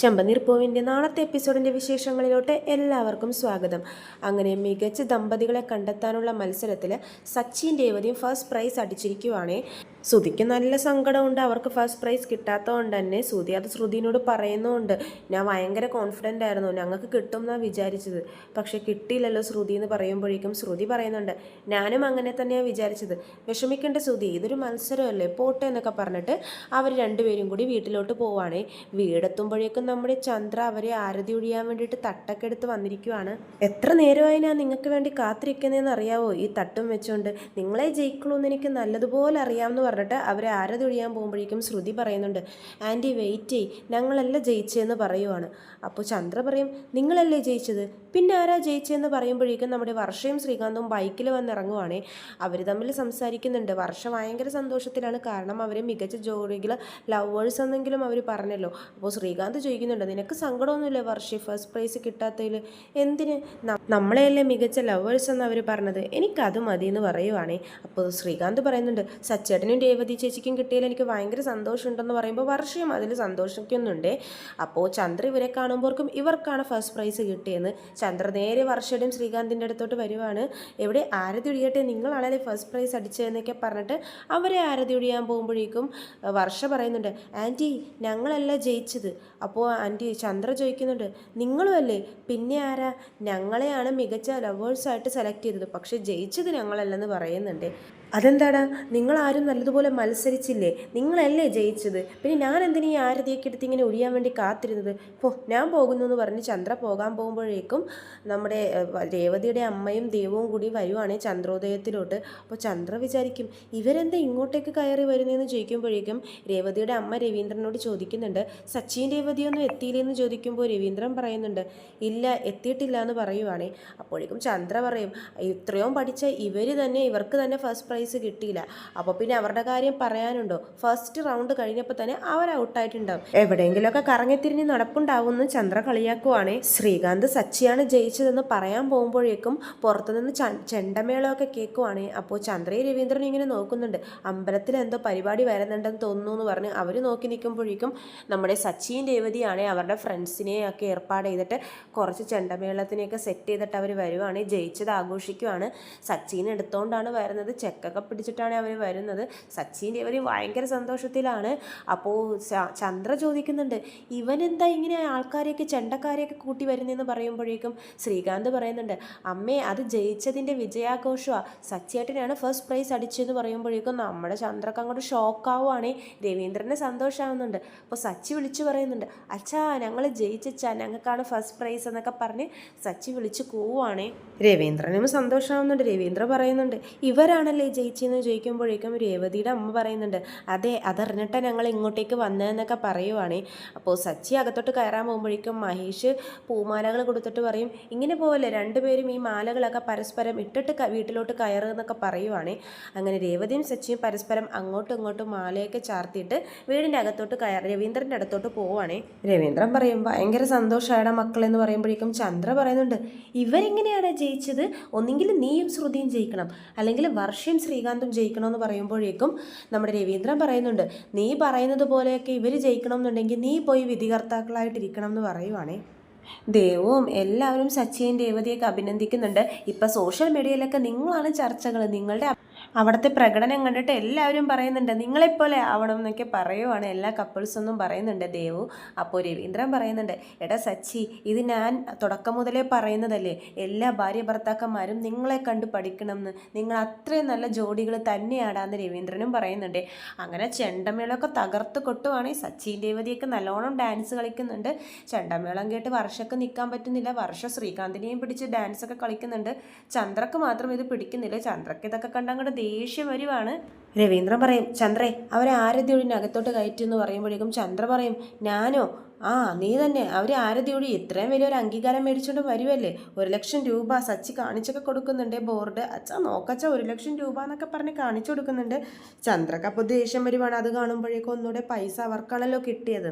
ചെമ്പനീർപ്പൂവിന്റെ നാളത്തെ എപ്പിസോഡിന്റെ വിശേഷങ്ങളിലോട്ട് എല്ലാവർക്കും സ്വാഗതം. അങ്ങനെ മികച്ച ദമ്പതികളെ കണ്ടെത്താനുള്ള മത്സരത്തിൽ സച്ചിൻ രേവതിയും ഫസ്റ്റ് പ്രൈസ് അടിച്ചിരിക്കുവാണേ. ശ്രുതിക്ക് നല്ല സങ്കടമുണ്ട്. അവർക്ക് ഫസ്റ്റ് പ്രൈസ് കിട്ടാത്തതുകൊണ്ട് തന്നെ ശ്രുതി അത് ശ്രുതിനോട് പറയുന്നുമുണ്ട് ഞാൻ ഭയങ്കര കോൺഫിഡന്റ് ആയിരുന്നു. ഞങ്ങൾക്ക് കിട്ടും എന്നാണ് വിചാരിച്ചത്. പക്ഷേ കിട്ടിയില്ലല്ലോ ശ്രുതി എന്ന് പറയുമ്പോഴേക്കും ശ്രുതി പറയുന്നുണ്ട്. ഞാനും അങ്ങനെ തന്നെയാണ് വിചാരിച്ചത്. വിഷമിക്കേണ്ട ശ്രുതി ഇതൊരു മത്സരമല്ലേ? പോട്ടെ എന്നൊക്കെ പറഞ്ഞിട്ട് അവർ രണ്ടുപേരും കൂടി വീട്ടിലോട്ട് പോവാണേ. വീടെത്തുമ്പോഴേക്കും നമ്മുടെ ചന്ദ്ര അവരെ ആരതി ഒഴിയാൻ വേണ്ടിയിട്ട് തട്ടൊക്കെ എടുത്ത് വന്നിരിക്കുവാണ്. എത്ര നേരമായി ഞാൻ നിങ്ങൾക്ക് വേണ്ടി കാത്തിരിക്കുന്നതെന്ന് അറിയാവോ? ഈ തട്ടും വെച്ചുകൊണ്ട് നിങ്ങളെ ജയിക്കുള്ളൂ എന്ന് എനിക്ക് നല്ലതുപോലെ അറിയാമെന്ന് പറഞ്ഞിട്ട് അവരെ ആരതി ഒഴിയാൻ പോകുമ്പോഴേക്കും ശ്രുതി പറയുന്നുണ്ട് ആന്റി വെയിറ്റ് ചെയ് ഞങ്ങളല്ല ജയിച്ചതെന്ന് പറയുവാണ്. അപ്പോൾ ചന്ദ്ര പറയും നിങ്ങളല്ലേ ജയിച്ചത്? പിന്നെ ആരാ ജയിച്ചതെന്ന് പറയുമ്പോഴേക്കും നമ്മുടെ വർഷയും ശ്രീകാന്തും ബൈക്കിൽ വന്നിറങ്ങുവാണേ. അവർ തമ്മിൽ സംസാരിക്കുന്നുണ്ട്. വർഷ ഭയങ്കര സന്തോഷത്തിലാണ്. കാരണം അവർ മികച്ച ജോലികൾ ലവേഴ്സ് എന്നെങ്കിലും അവർ പറഞ്ഞല്ലോ. അപ്പോൾ ശ്രീകാന്ത് ചോദിക്കുന്നുണ്ട് നിനക്ക് സങ്കടമൊന്നുമില്ല വർഷ? ഫസ്റ്റ് പ്രൈസ് കിട്ടാത്തതിൽ എന്തിന്? നമ്മളെയല്ലേ മികച്ച ലവേഴ്സ് എന്ന് അവർ പറഞ്ഞത്? എനിക്കത് മതി എന്ന് പറയുവാണേ. അപ്പോൾ ശ്രീകാന്ത് പറയുന്നുണ്ട് സച്ചേട്ടനും രേവതി ചേച്ചിക്കും കിട്ടിയാൽ എനിക്ക് ഭയങ്കര സന്തോഷമുണ്ടെന്ന് പറയുമ്പോൾ വർഷയും അതിൽ സന്തോഷിക്കുന്നുണ്ട്. അപ്പോൾ ചന്ദ്ര ഇവരെ കാണുമ്പോഴേക്കും ഇവർക്കാണ് ഫസ്റ്റ് പ്രൈസ് കിട്ടിയെന്ന് ചന്ദ്ര നേരെ വർഷയുടെയും ശ്രീകാന്തിന്റെ അടുത്തോട്ട് വരുവാണ്. എവിടെ ആരതി ഒഴിയട്ടെ? നിങ്ങളാണല്ലേ ഫസ്റ്റ് പ്രൈസ് അടിച്ചതെന്നൊക്കെ പറഞ്ഞിട്ട് അവരെ ആരതി ഒഴിയാൻ പോകുമ്പോഴേക്കും വർഷ പറയുന്നുണ്ട് ആന്റി ഞങ്ങളല്ല ജയിച്ചത്. അപ്പോൾ ആന്റി ചന്ദ്ര ചോദിക്കുന്നുണ്ട് നിങ്ങളും അല്ലേ പിന്നെ ആരാ? ഞങ്ങളെയാണ് മികച്ച ലവേഴ്സായിട്ട് സെലക്ട് ചെയ്തത്. പക്ഷേ ജയിച്ചത് ഞങ്ങളല്ലെന്ന് പറയുന്നുണ്ട്. അതെന്താടാ? നിങ്ങളാരും നല്ലതുപോലെ മത്സരിച്ചില്ലേ? നിങ്ങളല്ലേ ജയിച്ചത്? പിന്നെ ഞാൻ എന്തിനാ ഈ ആരതിയൊക്കെ എടുത്ത് ഇങ്ങനെ ഒഴിയാൻ വേണ്ടി കാത്തിരുന്നത്? പോ ഞാൻ പോകുന്നു എന്ന് പറഞ്ഞ് ചന്ദ്ര പോകാൻ പോകുമ്പോഴേക്കും നമ്മുടെ രേവതിയുടെ അമ്മയും ദൈവവും കൂടി വരുവാണ് ചന്ദ്രോദയത്തിലോട്ട്. അപ്പോൾ ചന്ദ്ര വിചാരിക്കും ഇവരെന്താ ഇങ്ങോട്ടേക്ക് കയറി വരുന്നതെന്ന് ചോദിക്കുമ്പോഴേക്കും രേവതിയുടെ അമ്മ രവീന്ദ്രനോട് ചോദിക്കുന്നുണ്ട് സച്ചിൻ രേവതിയൊന്നും എത്തിയില്ലെന്ന് ചോദിക്കുമ്പോൾ രവീന്ദ്രൻ പറയുന്നുണ്ട് ഇല്ല എത്തിയിട്ടില്ല എന്ന് പറയുവാണേ. അപ്പോഴേക്കും ചന്ദ്ര പറയും ഇത്രയും പഠിച്ച ഇവർ തന്നെ ഇവർക്ക് തന്നെ ഫസ്റ്റ് കിട്ടിയില്ല. അപ്പോൾ പിന്നെ അവരുടെ കാര്യം പറയാനുണ്ടോ? ഫസ്റ്റ് റൗണ്ട് കഴിഞ്ഞപ്പോൾ തന്നെ അവർ ഔട്ടായിട്ടുണ്ടാവും എവിടെയെങ്കിലുമൊക്കെ കറങ്ങിത്തിരിഞ്ഞ് നടപ്പുണ്ടാവുമെന്ന് ചന്ദ്ര കളിയാക്കുവാണേ. ശ്രീകാന്ത് സച്ചിയാണ് ജയിച്ചതെന്ന് പറയാൻ പോകുമ്പോഴേക്കും പുറത്തുനിന്ന് ചെണ്ടമേളമൊക്കെ കേൾക്കുവാണേ. അപ്പോൾ ചന്ദ്രയും രവീന്ദ്രനും ഇങ്ങനെ നോക്കുന്നുണ്ട്. അമ്പലത്തിൽ എന്തോ പരിപാടി വരുന്നുണ്ടെന്ന് തോന്നുന്നു എന്ന് പറഞ്ഞ് അവർ നോക്കി നിൽക്കുമ്പോഴേക്കും നമ്മുടെ സച്ചിയും രേവതിയാണേ അവരുടെ ഫ്രണ്ട്സിനെ ഒക്കെ ഏർപ്പാട് ചെയ്തിട്ട് കുറച്ച് ചെണ്ടമേളത്തിനെയൊക്കെ സെറ്റ് ചെയ്തിട്ട് അവർ വരുവാണേ. ജയിച്ചത് ആഘോഷിക്കുവാണ്. സച്ചിനെ എടുത്തുകൊണ്ടാണ് വരുന്നത്. ചെക്കൊക്കെ പിടിച്ചിട്ടാണ് അവർ വരുന്നത്. സച്ചിന്റെ ഇവരും ഭയങ്കര സന്തോഷത്തിലാണ്. അപ്പോൾ ചന്ദ്ര ചോദിക്കുന്നുണ്ട് ഇവൻ എന്താ ഇങ്ങനെ ആൾക്കാരെയൊക്കെ ചെണ്ടക്കാരെയൊക്കെ കൂട്ടി വരുന്നതെന്ന് പറയുമ്പോഴേക്കും? ശ്രീകാന്ത് പറയുന്നുണ്ട് അമ്മേ അത് ജയിച്ചതിന്റെ വിജയാഘോഷമാണ് സച്ചിയേട്ടനാണ് ഫസ്റ്റ് പ്രൈസ് അടിച്ചതെന്ന് പറയുമ്പോഴേക്കും നമ്മുടെ ചന്ദ്രക്ക് അങ്ങോട്ട് ഷോക്കാവുകയാണേ രവീന്ദ്രനെ സന്തോഷമാവുന്നുണ്ട് അപ്പോൾ സച്ചി വിളിച്ചു പറയുന്നുണ്ട് അച്ഛാ ഞങ്ങൾ ജയിച്ചച്ചാ ഞങ്ങൾക്കാണ് ഫസ്റ്റ് പ്രൈസ് എന്നൊക്കെ പറഞ്ഞ് സച്ചി വിളിച്ച് കൂവാണേ രവീന്ദ്രനും സന്തോഷമാവുന്നുണ്ട് രവീന്ദ്ര പറയുന്നുണ്ട് ഇവരാണല്ലേ ജയിച്ചതെന്ന് ചോദിക്കുമ്പോഴേക്കും രേവതിയുടെ അമ്മ പറയുന്നുണ്ട് അതെ അതറിഞ്ഞിട്ടാണ് ഞങ്ങൾ ഇങ്ങോട്ടേക്ക് വന്നതെന്നൊക്കെ പറയുവാണേ. അപ്പോൾ സച്ചി അകത്തോട്ട് കയറാൻ പോകുമ്പോഴേക്കും മഹേഷ് പൂമാലകൾ കൊടുത്തിട്ട് പറയും ഇങ്ങനെ പോവല്ലേ രണ്ടുപേരും ഈ മാലകളൊക്കെ പരസ്പരം ഇട്ടിട്ട് വീട്ടിലോട്ട് കയറുന്നൊക്കെ പറയുവാണേ. അങ്ങനെ രേവതിയും സച്ചിയും പരസ്പരം അങ്ങോട്ടും ഇങ്ങോട്ടും മാലയൊക്കെ ചാർത്തിയിട്ട് വീടിന്റെ അകത്തോട്ട് കയറി രവീന്ദ്രന്റെ അടുത്തോട്ട് പോവാണേ. രവീന്ദ്രൻ പറയും ഭയങ്കര സന്തോഷമായടാ മക്കളെന്ന് പറയുമ്പോഴേക്കും ചന്ദ്ര പറയുന്നുണ്ട് ഇവരെങ്ങനെയാണ് ജയിച്ചത്? ഒന്നെങ്കിൽ നീയും ശ്രുതിയും ജയിക്കണം. അല്ലെങ്കിൽ വർഷയും ശ്രീകാന്തും ജയിക്കണമെന്ന് പറയുമ്പോഴേക്കും നമ്മുടെ രവീന്ദ്രൻ പറയുന്നുണ്ട് നീ പറയുന്നത് പോലെയൊക്കെ ഇവർ ജയിക്കണം എന്നുണ്ടെങ്കിൽ നീ പോയി വിധികർത്താക്കളായിട്ടിരിക്കണം എന്ന് പറയുവാണേ. ദേവവും എല്ലാവരും സച്ചിൻ രേവതിയൊക്കെ അഭിനന്ദിക്കുന്നുണ്ട്. ഇപ്പം സോഷ്യൽ മീഡിയയിലൊക്കെ നിങ്ങളാണ് ചർച്ചകൾ നിങ്ങളുടെ അവിടുത്തെ പ്രകടനം കണ്ടിട്ട് എല്ലാവരും പറയുന്നുണ്ട് നിങ്ങളെപ്പോലെ ആവണം എന്നൊക്കെ പറയുവാണ് എല്ലാ കപ്പിൾസൊന്നും പറയുന്നുണ്ട് ദേവു. അപ്പോൾ രവീന്ദ്രൻ പറയുന്നുണ്ട് എടാ സച്ചി ഇത് ഞാൻ തുടക്കം മുതലേ പറയുന്നതല്ലേ എല്ലാ ഭാര്യ ഭർത്താക്കന്മാരും നിങ്ങളെ കണ്ട് പഠിക്കണം എന്ന് നിങ്ങൾ അത്രയും നല്ല ജോഡികൾ തന്നെയാടാന്ന് രവീന്ദ്രനും പറയുന്നുണ്ട്. അങ്ങനെ ചെണ്ടമേളമൊക്കെ തകർത്ത് കൊട്ടുവാണെങ്കിൽ സച്ചിൻ ദേവതിയൊക്കെ നല്ലോണം ഡാൻസ് കളിക്കുന്നുണ്ട്. ചെണ്ടമേളം കേട്ട് വർഷക്ക് നിൽക്കാൻ പറ്റുന്നില്ല. വർഷ ശ്രീകാന്തിനെയും പിടിച്ച് ഡാൻസൊക്കെ കളിക്കുന്നുണ്ട്. ചന്ദ്രക്ക് മാത്രം ഇത് പിടിക്കുന്നില്ല. ചന്ദ്രക്ക് ഇതൊക്കെ കണ്ട് അങ്ങോട്ട് ദേഷ്യം വരുവാണ്. രവീന്ദ്രൻ പറയും ചന്ദ്രേ അവരെ ആരതി ഒഴിനകത്തോട്ട് കയറ്റി എന്ന് പറയുമ്പോഴേക്കും ചന്ദ്ര പറയും ഞാനോ? ആ നീ തന്നെ. അവർ ആരതിയോട് ഇത്രയും വലിയൊരു അംഗീകാരം മേടിച്ചുകൊണ്ട് വരുമല്ലേ ഒരു ലക്ഷം രൂപ സച്ചി കാണിച്ചൊക്കെ കൊടുക്കുന്നുണ്ട് ബോർഡ്. അച്ഛാ നോക്കച്ച ഒരു ലക്ഷം രൂപ എന്നൊക്കെ പറഞ്ഞ് കാണിച്ചു കൊടുക്കുന്നുണ്ട്. ചന്ദ്രക്ക അപ്പോൾ ദേഷ്യം വരുവാണ്. അത് കാണുമ്പോഴേക്കും ഒന്നുകൂടെ പൈസ അവർക്കാണല്ലോ കിട്ടിയത്.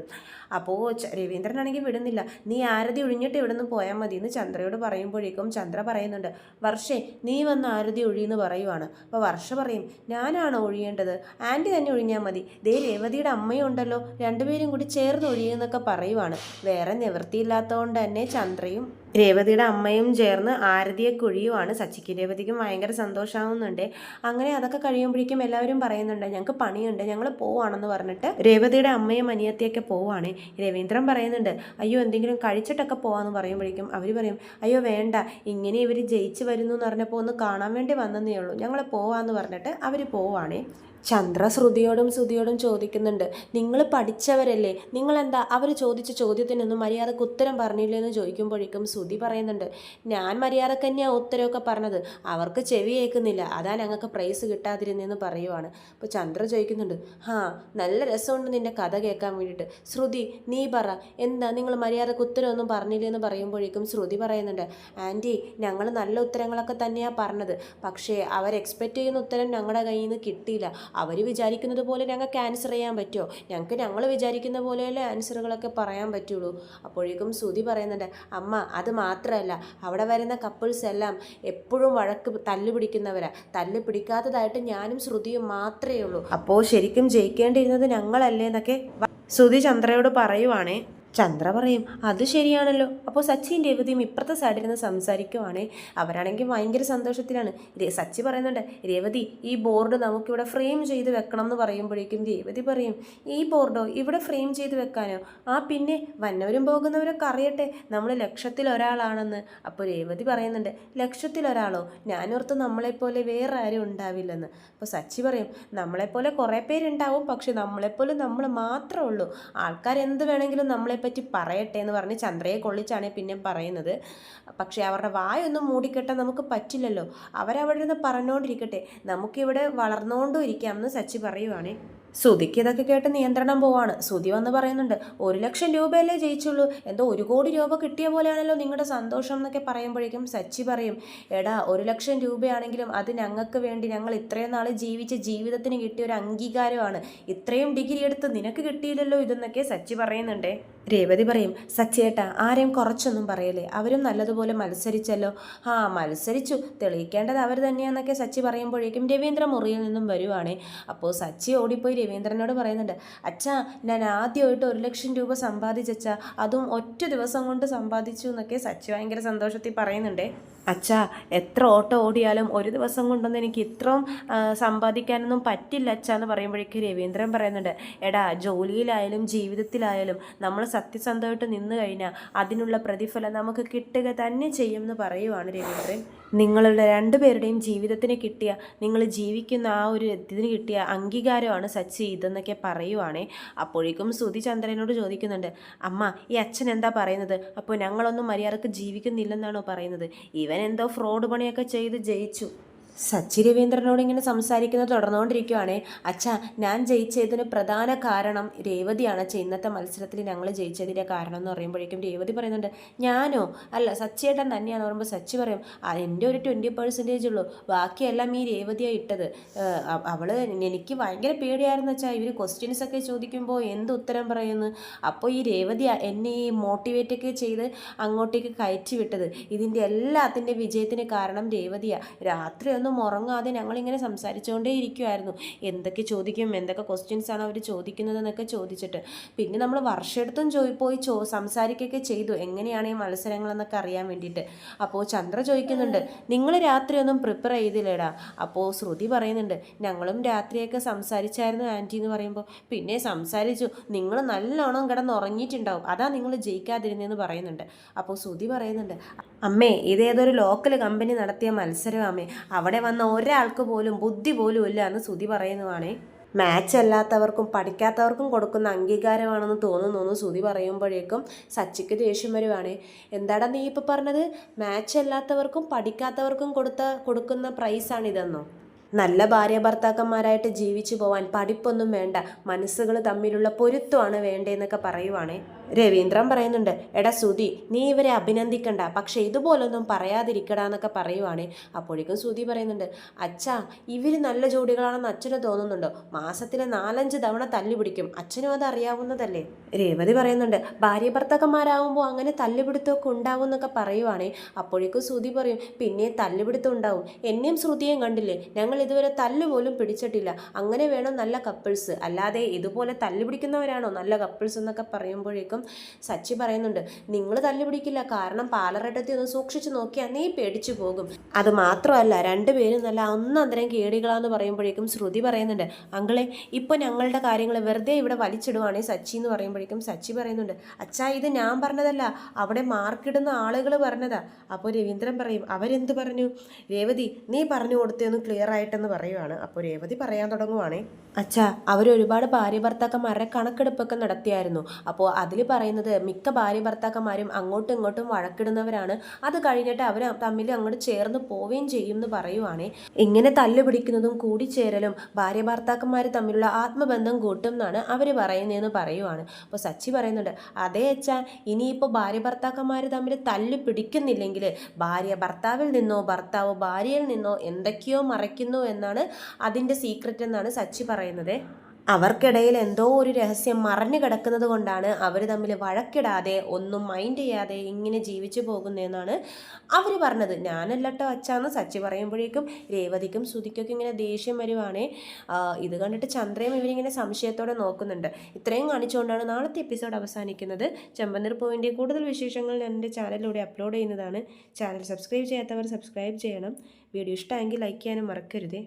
അപ്പോൾ രവീന്ദ്രനാണെങ്കിൽ വിടുന്നില്ല. നീ ആരതി ഒഴിഞ്ഞിട്ട് ഇവിടെ നിന്ന് പോയാൽ മതി എന്ന് ചന്ദ്രയോട് പറയുമ്പോഴേക്കും ചന്ദ്ര പറയുന്നുണ്ട് വർഷേ നീ വന്ന് ആരതി ഒഴിയെന്ന് പറയുവാണ്. അപ്പോൾ വർഷ പറയും ഞാനാണോ ഒഴിയേണ്ടത്? ആന്റി തന്നെ ഒഴിഞ്ഞാൽ മതി. ദേ രേവതിയുടെ അമ്മയുണ്ടല്ലോ രണ്ടുപേരും കൂടി ചേർന്ന് ഒഴിയുന്നൊക്കെ പറയുവാണ്. വേറെ നിവൃത്തിയില്ലാത്തതുകൊണ്ട് തന്നെ ചന്ദ്രയും രേവതിയുടെ അമ്മയും ചേർന്ന് ആരതിയെ കുഴിയുമാണ് സച്ചിക്ക്. രേവതിക്കും ഭയങ്കര സന്തോഷമാവുന്നുണ്ട് അങ്ങനെ അതൊക്കെ കഴിയുമ്പോഴേക്കും എല്ലാവരും പറയുന്നുണ്ട് ഞങ്ങൾക്ക് പണിയുണ്ട് ഞങ്ങൾ പോവാണെന്ന് പറഞ്ഞിട്ട് രേവതിയുടെ അമ്മയും അനിയത്തിയൊക്കെ പോവാണ്. രവീന്ദ്രൻ പറയുന്നുണ്ട് അയ്യോ എന്തെങ്കിലും കഴിച്ചിട്ടൊക്കെ പോവാന്ന് പറയുമ്പോഴേക്കും അവർ പറയും അയ്യോ വേണ്ട ഇങ്ങനെ ഇവർ ജയിച്ചു വരുന്നു എന്ന് പറഞ്ഞപ്പോൾ ഒന്ന് കാണാൻ വേണ്ടി വന്നതേ ഉള്ളൂ. ഞങ്ങൾ പോവാന്ന് പറഞ്ഞിട്ട് അവർ പോവാണേ. ചന്ദ്ര ശ്രുതിയോടും ശ്രുതിയോടും ചോദിക്കുന്നുണ്ട്. നിങ്ങൾ പഠിച്ചവരല്ലേ? നിങ്ങളെന്താ? അവർ ചോദിച്ച ചോദ്യത്തിനൊന്നും മര്യാദയ്ക്ക് ഉത്തരം പറഞ്ഞില്ലെന്ന് ചോദിക്കുമ്പോഴേക്കും ശ്രുതി പറയുന്നുണ്ട്. ഞാൻ മര്യാദയ്ക്ക് തന്നെയാണ് ഉത്തരമൊക്കെ പറഞ്ഞത്. അവർക്ക് ചെവി കേൾക്കുന്നില്ല. അതാ ഞങ്ങൾക്ക് പ്രൈസ് കിട്ടാതിരുന്നെന്ന് പറയുവാണ്. അപ്പോൾ ചന്ദ്ര ചോദിക്കുന്നുണ്ട്. ഹാ നല്ല രസമുണ്ട് നിന്റെ കഥ കേൾക്കാൻ വേണ്ടിയിട്ട്. ശ്രുതി നീ പറ. എന്താ നിങ്ങൾ മര്യാദയ്ക്ക് ഉത്തരമൊന്നും പറഞ്ഞില്ലേ എന്ന് പറയുമ്പോഴേക്കും ശ്രുതി പറയുന്നുണ്ട്. ആന്റി ഞങ്ങൾ നല്ല ഉത്തരങ്ങളൊക്കെ തന്നെയാണ് പറഞ്ഞത്. പക്ഷേ അവർ എക്സ്പെക്റ്റ് ചെയ്യുന്ന ഉത്തരം ഞങ്ങളുടെ കയ്യിൽ നിന്ന് കിട്ടിയില്ല. അവർ വിചാരിക്കുന്നത് പോലെ ഞങ്ങൾക്ക് ആൻസർ ചെയ്യാൻ പറ്റുമോ? ഞങ്ങൾക്ക് ഞങ്ങൾ വിചാരിക്കുന്ന പോലെയല്ലേ ആൻസറുകളൊക്കെ പറയാൻ പറ്റുള്ളൂ. അപ്പോഴേക്കും ശ്രുതി പറയുന്നുണ്ട് അമ്മ അത് മാത്രമല്ല അവിടെ വരുന്ന കപ്പിൾസ് എല്ലാം എപ്പോഴും വഴക്ക് തല്ല് പിടിക്കുന്നവരാ. തല്ല് പിടിക്കാത്തതായിട്ട് ഞാനും ശ്രുതിയും മാത്രമേ ഉള്ളൂ. അപ്പോൾ ശരിക്കും ജയിക്കേണ്ടിയിരുന്നത് ഞങ്ങളല്ലേ എന്നൊക്കെ ശ്രുതി ചന്ദ്രയോട് പറയുവാണേ ചന്ദ്ര പറയും അത് ശരിയാണല്ലോ. അപ്പോൾ സച്ചിയും രേവതിയും ഇപ്പുറത്തെ സൈഡിൽ നിന്ന് സംസാരിക്കുവാണേ അവരാണെങ്കിൽ ഭയങ്കര സന്തോഷത്തിലാണ്. സച്ചി പറയുന്നുണ്ട് രേവതി ഈ ബോർഡ് നമുക്കിവിടെ ഫ്രെയിം ചെയ്ത് വെക്കണം എന്ന് പറയുമ്പോഴേക്കും രേവതി പറയും ഈ ബോർഡോ ഇവിടെ ഫ്രെയിം ചെയ്ത് വെക്കാനോ? ആ പിന്നെ വന്നവരും പോകുന്നവരൊക്കെ അറിയട്ടെ നമ്മൾ ലക്ഷത്തിൽ ഒരാളാണെന്ന് അപ്പോൾ രേവതി പറയുന്നുണ്ട് ലക്ഷത്തിൽ ഒരാളോ ഞാനോർത്ത് നമ്മളെപ്പോലെ വേറെ ആരും ഉണ്ടാവില്ലെന്ന്. അപ്പോൾ സച്ചി പറയും നമ്മളെപ്പോലെ കുറേ പേരുണ്ടാവും പക്ഷെ നമ്മളെപ്പോലെ നമ്മൾ മാത്രമേ ഉള്ളൂ. ആൾക്കാർ എന്ത് വേണമെങ്കിലും നമ്മളെപ്പറ്റി പറയട്ടെ എന്ന് പറഞ്ഞ് ചന്ദ്രയെ കൊള്ളിച്ചാണ് പിന്നെ പറയുന്നത്. പക്ഷേ അവരുടെ വായൊന്നും മൂടിക്കെട്ടാൻ നമുക്ക് പറ്റില്ലല്ലോ. അവരവിടെ നിന്ന് പറഞ്ഞുകൊണ്ടിരിക്കട്ടെ നമുക്കിവിടെ വളർന്നുകൊണ്ടും ഇരിക്കാമെന്ന് സച്ചി പറയുവാണേ. സുതിക്ക് ഇതൊക്കെ കേട്ട് നിയന്ത്രണം പോവാണ്. സുതി വന്ന് പറയുന്നുണ്ട് ഒരു ലക്ഷം രൂപയല്ലേ ജയിച്ചുള്ളൂ. എന്തോ ഒരു കോടി രൂപ കിട്ടിയ പോലെയാണല്ലോ നിങ്ങളുടെ സന്തോഷം എന്നൊക്കെ പറയുമ്പോഴേക്കും സച്ചി പറയും എടാ ഒരു ലക്ഷം രൂപയാണെങ്കിലും അത് ഞങ്ങൾക്ക് വേണ്ടി ഞങ്ങൾ ഇത്രയും നാൾ ജീവിച്ച ജീവിതത്തിന് കിട്ടിയ ഒരു അംഗീകാരമാണ്. ഇത്രയും ഡിഗ്രി എടുത്ത് നിനക്ക് കിട്ടിയില്ലല്ലോ ഇതെന്നൊക്കെ സച്ചി പറയുന്നുണ്ടേ. രേവതി പറയും സച്ചേട്ട ആരെയും കുറച്ചൊന്നും പറയല്ലേ? അവരും നല്ലതുപോലെ മത്സരിച്ചല്ലോ. ആ മത്സരിച്ചു. തെളിയിക്കേണ്ടത് അവർ തന്നെയാണെന്നൊക്കെ സച്ചി പറയുമ്പോഴേക്കും രവീന്ദ്ര മുറിയിൽ നിന്നും വരുവാണേ. അപ്പോൾ സച്ചി ഓടിപ്പോയി രവീന്ദ്രനോട് പറയുന്നുണ്ട് അച്ഛാ ഞാൻ ആദ്യമായിട്ട് ഒരു ലക്ഷം രൂപ സമ്പാദിച്ചച്ചാ അതും ഒറ്റ ദിവസം കൊണ്ട് സമ്പാദിച്ചു എന്നൊക്കെ സച്ചി ഭയങ്കര സന്തോഷത്തിൽ പറയുന്നുണ്ടേ. അച്ഛാ എത്ര ഓട്ടോ ഓടിയാലും ഒരു ദിവസം കൊണ്ടൊന്നും എനിക്ക് ഇത്രയും സമ്പാദിക്കാനൊന്നും പറ്റില്ല അച്ഛാ എന്ന് പറയുമ്പോഴേക്കും രവീന്ദ്രൻ പറയുന്നുണ്ട് എടാ ജോലിയിലായാലും ജീവിതത്തിലായാലും നമ്മൾ സത്യസന്ധമായിട്ട് നിന്നു കഴിഞ്ഞാൽ അതിനുള്ള പ്രതിഫലം നമുക്ക് കിട്ടുക തന്നെ ചെയ്യും എന്ന് പറയുവാണ് രവീന്ദ്രൻ. നിങ്ങളുടെ രണ്ടുപേരുടെയും ജീവിതത്തിന് കിട്ടിയ നിങ്ങൾ ജീവിക്കുന്ന ആ ഒരു ഇതിന് കിട്ടിയ അംഗീകാരമാണ് സച്ചി ഇതെന്നൊക്കെ പറയുവാണേ. അപ്പോഴേക്കും സുധി ചന്ദ്രനോട് ചോദിക്കുന്നുണ്ട് അമ്മ ഈ അച്ഛൻ എന്താ പറയുന്നത്? അപ്പോൾ ഞങ്ങളൊന്നും മര്യാദയ്ക്ക് ജീവിക്കുന്നില്ലെന്നാണോ പറയുന്നത്? ഇവൻ എന്തോ ഫ്രോഡ് പണിയൊക്കെ ചെയ്ത് ജയിച്ചു. സച്ചി രവീന്ദ്രനോട് ഇങ്ങനെ സംസാരിക്കുന്നത് തുടർന്നുകൊണ്ടിരിക്കുവാണ്. അച്ഛാ ഞാൻ ജയിച്ചതിന് പ്രധാന കാരണം രേവതിയാണ്. അച്ഛ ഇന്നത്തെ മത്സരത്തിൽ ഞങ്ങൾ ജയിച്ചതിന്റെ കാരണം എന്ന് പറയുമ്പോഴേക്കും രേവതി പറയുന്നുണ്ട് ഞാനോ? അല്ല സച്ചിയേട്ടൻ തന്നെയാന്ന് പറയുമ്പോൾ സച്ചി പറയും "ആ, എന്റെ ഒരു ട്വന്റി പെർസെന്റേജ് ഉള്ളൂ. ബാക്കിയെല്ലാം ഈ രേവതിയാണ് ഇട്ടത്. അവൾ എനിക്ക് ഭയങ്കര പേടിയായിരുന്നു വെച്ചാൽ ഇവർ ക്വസ്റ്റ്യൻസ് ഒക്കെ ചോദിക്കുമ്പോൾ എന്ത് ഉത്തരം പറയുന്നു? അപ്പോൾ ഈ രേവതി എന്നെ ഈ മോട്ടിവേറ്റൊക്കെ ചെയ്ത് അങ്ങോട്ടേക്ക് കയറ്റി വിട്ടത്. ഇതിന്റെ എല്ലാത്തിന്റെ വിജയത്തിന് കാരണം രേവതിയാണ് രാത്രി ഒന്നും ഉറങ്ങാതെ ഞങ്ങളിങ്ങനെ സംസാരിച്ചുകൊണ്ടേ ഇരിക്കുമായിരുന്നു എന്തൊക്കെ ചോദിക്കും എന്തൊക്കെ ക്വസ്റ്റ്യൻസ് ആണ് അവർ ചോദിക്കുന്നതെന്നൊക്കെ ചോദിച്ചിട്ട്. പിന്നെ നമ്മൾ വർഷമെടുത്തും ചോ പോയി ചോ സംസാരിക്കുകയൊക്കെ ചെയ്തു. എങ്ങനെയാണ് ഈ മത്സരങ്ങളെന്നൊക്കെ അറിയാൻ വേണ്ടിയിട്ട്. അപ്പോൾ ചന്ദ്ര ചോദിക്കുന്നുണ്ട് നിങ്ങൾ രാത്രിയൊന്നും പ്രിപ്പയർ ചെയ്തില്ലേടാ. അപ്പോൾ ശ്രുതി പറയുന്നുണ്ട് ഞങ്ങളും രാത്രിയൊക്കെ സംസാരിച്ചായിരുന്നു ആന്റി എന്ന് പറയുമ്പോൾ പിന്നെ സംസാരിച്ചു നിങ്ങൾ നല്ലോണം കിടന്ന് ഉറങ്ങിയിട്ടുണ്ടാവും അതാ നിങ്ങൾ ജയിക്കാതിരുന്നതെന്ന് പറയുന്നുണ്ട്. അപ്പോൾ ശ്രുതി പറയുന്നുണ്ട് അമ്മേ ഇതേതൊരു ലോക്കൽ കമ്പനി നടത്തിയ മത്സരം അമ്മേ. അവിടെ വന്ന ഒരാൾക്ക് പോലും ബുദ്ധി പോലും ഇല്ല എന്ന് ശ്രുതി പറയുന്നതാണേ. മാച്ച് അല്ലാത്തവർക്കും പഠിക്കാത്തവർക്കും കൊടുക്കുന്ന അംഗീകാരമാണെന്ന് തോന്നുന്നു ശ്രുതി പറയുമ്പോഴേക്കും സച്ചിക്ക് ദേഷ്യം വരുവാണ്. എന്താടാ നീ ഇപ്പോൾ പറഞ്ഞത്? മാച്ച് അല്ലാത്തവർക്കും പഠിക്കാത്തവർക്കും കൊടുത്ത കൊടുക്കുന്ന പ്രൈസാണിതെന്നോ നല്ല ഭാര്യ ഭർത്താക്കന്മാരായിട്ട് ജീവിച്ചു പോവാൻ പഠിപ്പൊന്നും വേണ്ട. മനസ്സുകൾ തമ്മിലുള്ള പൊരുത്തമാണ് വേണ്ടതെന്നൊക്കെ പറയുവാണേ. രവീന്ദ്രൻ പറയുന്നുണ്ട് എടാ സുധി നീ ഇവരെ അഭിനന്ദിക്കണ്ട. പക്ഷേ ഇതുപോലൊന്നും പറയാതിരിക്കടാന്നൊക്കെ പറയുവാണ്. അപ്പോഴേക്കും സുധി പറയുന്നുണ്ട് അച്ഛാ ഇവർ നല്ല ജോഡികളാണെന്ന് അച്ഛന് തോന്നുന്നുണ്ടോ? മാസത്തിലെ നാലഞ്ച് തവണ തല്ലി പിടിക്കും അച്ഛനും അത് അറിയാവുന്നതല്ലേ? രേവതി പറയുന്നുണ്ട് ഭാര്യ ഭർത്തക്കന്മാരാകുമ്പോൾ അങ്ങനെ തല്ലുപിടുത്തമൊക്കെ ഉണ്ടാവും എന്നൊക്കെ പറയുവാണേ. അപ്പോഴേക്കും സുധി പറയും പിന്നെ തല്ലുപിടുത്തം ഉണ്ടാവും. എന്നെയും ശ്രുതിയും കണ്ടില്ലേ? ഞങ്ങൾ ഇതുവരെ തല്ല് പോലും പിടിച്ചിട്ടില്ല. അങ്ങനെ വേണം നല്ല കപ്പിൾസ്. അല്ലാതെ ഇതുപോലെ തല്ലുപിടിക്കുന്നവരാണോ നല്ല കപ്പിൾസ് എന്നൊക്കെ പറയുമ്പോഴേക്കും സച്ചി പറയുന്നുണ്ട്. നിങ്ങൾ തല്ലുപിടിക്കില്ല. കാരണം പാലറട്ടത്തി ഒന്ന് സൂക്ഷിച്ചു നോക്കിയാൽ നീ പേടിച്ചു പോകും. അത് മാത്രമല്ല രണ്ടുപേരും നല്ല ഒന്നന്തരം കേടികളാന്ന് പറയുമ്പോഴേക്കും ശ്രുതി പറയുന്നുണ്ട് അങ്കളെ ഇപ്പോൾ ഞങ്ങളുടെ കാര്യങ്ങൾ വെറുതെ ഇവിടെ വലിച്ചിടുവാണേ സച്ചി എന്ന് പറയുമ്പോഴേക്കും സച്ചി പറയുന്നുണ്ട് അച്ഛാ ഇത് ഞാൻ പറഞ്ഞതല്ല. അവിടെ മാർക്കിടുന്ന ആളുകൾ പറഞ്ഞതാ. അപ്പോൾ രവീന്ദ്രൻ പറയും അവരെന്ത് പറഞ്ഞു? രേവതി നീ പറഞ്ഞു കൊടുത്തേന്ന് ക്ലിയർ ആയിട്ടെന്ന് പറയുവാണ്. അപ്പോൾ രേവതി പറയാൻ തുടങ്ങുവാണേ. അച്ഛാ അവരൊരുപാട് ഭാര്യ ഭർത്താക്കന്മാരുടെ കണക്കെടുപ്പൊക്കെ നടത്തിയായിരുന്നു. അപ്പോൾ അതിൽ പറയുന്നത് മിക്ക ഭാര്യ ഭർത്താക്കന്മാരും അങ്ങോട്ടും ഇങ്ങോട്ടും വഴക്കിടുന്നവരാണ്. അത് കഴിഞ്ഞിട്ട് അവർ തമ്മിൽ അങ്ങോട്ട് ചേർന്ന് പോവുകയും ചെയ്യും എന്ന് പറയുവാണേ. ഇങ്ങനെ തല്ലുപിടിക്കുന്നതും കൂടിച്ചേരലും ഭാര്യ ഭർത്താക്കന്മാർ തമ്മിലുള്ള ആത്മബന്ധം കൂട്ടും എന്നാണ് അവർ പറയുന്നതെന്ന് പറയുവാണ്. അപ്പോൾ സച്ചി പറയുന്നുണ്ട് അതേ അച്ഛാ ഇനിയിപ്പോൾ ഭാര്യ ഭർത്താക്കന്മാർ തമ്മിൽ തല്ല് പിടിക്കുന്നില്ലെങ്കിൽ ഭാര്യ ഭർത്താവിൽ നിന്നോ ഭർത്താവ് ഭാര്യയിൽ നിന്നോ എന്തൊക്കെയോ മറയ്ക്കുന്നു എന്നാണ് അതിന്റെ സീക്രറ്റ് എന്നാണ് സച്ചി പറയുന്നത്. അവർക്കിടയിൽ എന്തോ ഒരു രഹസ്യം മറഞ്ഞു കിടക്കുന്നത് കൊണ്ടാണ് അവർ തമ്മിൽ വഴക്കിടാതെ ഒന്നും മൈൻഡ് ചെയ്യാതെ ഇങ്ങനെ ജീവിച്ചു പോകുന്നതെന്നാണ് അവർ പറഞ്ഞത്. ഞാനല്ലട്ടോ അച്ഛാന്ന് സച്ചി പറയുമ്പോഴേക്കും രേവതിക്കും ശ്രുതിക്കൊക്കെ ഇങ്ങനെ ദേഷ്യം വരുവാണേ. ഇത് കണ്ടിട്ട് ചന്ദ്രയും ഇവരിങ്ങനെ സംശയത്തോടെ നോക്കുന്നുണ്ട്. ഇത്രയും കാണിച്ചുകൊണ്ടാണ് നാളത്തെ എപ്പിസോഡ് അവസാനിക്കുന്നത്. ചെമ്പന്നീർ പോയിന്റെ കൂടുതൽ വിശേഷങ്ങൾ ഞാൻ എന്റെ ചാനലിലൂടെ അപ്ലോഡ് ചെയ്യുന്നതാണ്. ചാനൽ സബ്സ്ക്രൈബ് ചെയ്യാത്തവർ സബ്സ്ക്രൈബ് ചെയ്യണം. വീഡിയോ ഇഷ്ടമെങ്കിൽ ലൈക്ക് ചെയ്യാനും മറക്കരുതേ.